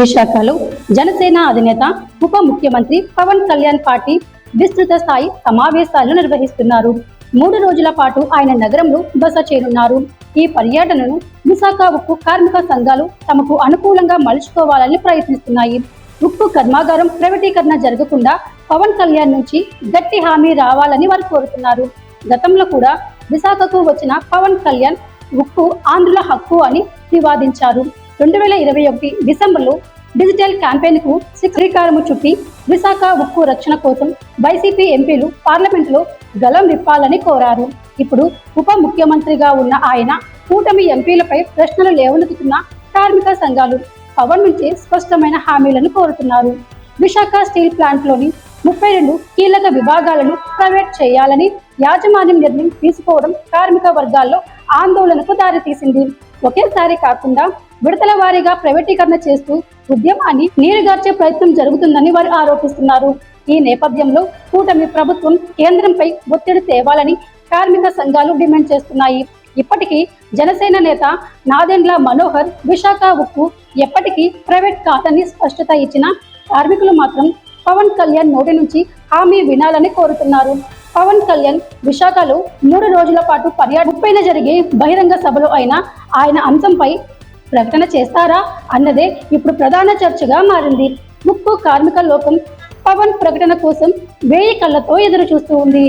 విశాఖలో జనసేన అధినేత ఉప ముఖ్యమంత్రి పవన్ కళ్యాణ్ పార్టీ విస్తృత స్థాయి సమావేశాలు నిర్వహిస్తున్నారు. మూడు రోజుల పాటు ఆయన నగరంలో బస చేరున్నారు. ఈ పర్యటనను విశాఖ ఉక్కు కార్మిక సంఘాలు తమకు అనుకూలంగా మలుచుకోవాలని ప్రయత్నిస్తున్నాయి. ఉక్కు కర్మాగారం ప్రైవేటీకరణ జరగకుండా పవన్ కళ్యాణ్ నుంచి గట్టి హామీ రావాలని వారు కోరుతున్నారు. గతంలో కూడా విశాఖకు వచ్చిన పవన్ కళ్యాణ్ ఉక్కు ఆంధ్రుల హక్కు అని వివాదించారు. రెండు వేల ఇరవై ఒకటి డిసెంబర్లో డిజిటల్ క్యాంపెయిన్కు శ్రీకారము చుట్టి విశాఖ ఉక్కు రక్షణ కోసం వైసీపీ ఎంపీలు పార్లమెంటులో గలం విప్పాలని కోరారు. ఇప్పుడు ఉప ముఖ్యమంత్రిగా ఉన్న ఆయన కూటమి ఎంపీలపై ప్రశ్నలు లేవనెత్తుతున్న కార్మిక సంఘాలు పవన్ నుంచి స్పష్టమైన హామీలను కోరుతున్నారు. విశాఖ స్టీల్ ప్లాంట్లోని ముప్పై రెండు కీలక విభాగాలను ప్రైవేట్ చేయాలని యాజమాన్యం నిర్ణయం తీసుకోవడం కార్మిక వర్గాల్లో ఆందోళనకు దారితీసింది. ఒకేసారి కాకుండా విడతల వారీగా ప్రైవేటీకరణ చేస్తూ ఉద్యమాన్ని నీరుగార్చే ప్రయత్నం జరుగుతుందని వారు ఆరోపిస్తున్నారు. ఈ నేపథ్యంలో కూటమి ప్రభుత్వం కేంద్రంపై ఒత్తిడి తేవాలని కార్మిక సంఘాలు డిమాండ్ చేస్తున్నాయి. ఇప్పటికీ జనసేన నేత నాదెండ్ల మనోహర్ విశాఖ ఉక్కు ఎప్పటికీ ప్రైవేట్ కాదని స్పష్టత ఇచ్చిన కార్మికులు మాత్రం పవన్ కళ్యాణ్ నోటి నుంచి హామీ వినాలని కోరుతున్నారు. పవన్ కళ్యాణ్ విశాఖలో మూడు రోజుల పాటు పర్యటన జరిగే బహిరంగ సభలో అయిన ఆయన అంశంపై ప్రకటన చేస్తారా అన్నదే ఇప్పుడు ప్రధాన చర్చగా మారింది. ముక్కు కార్మిక లోకం పవన్ ప్రకటన కోసం వేయి కళ్ళతో ఎదురు చూస్తూ ఉంది.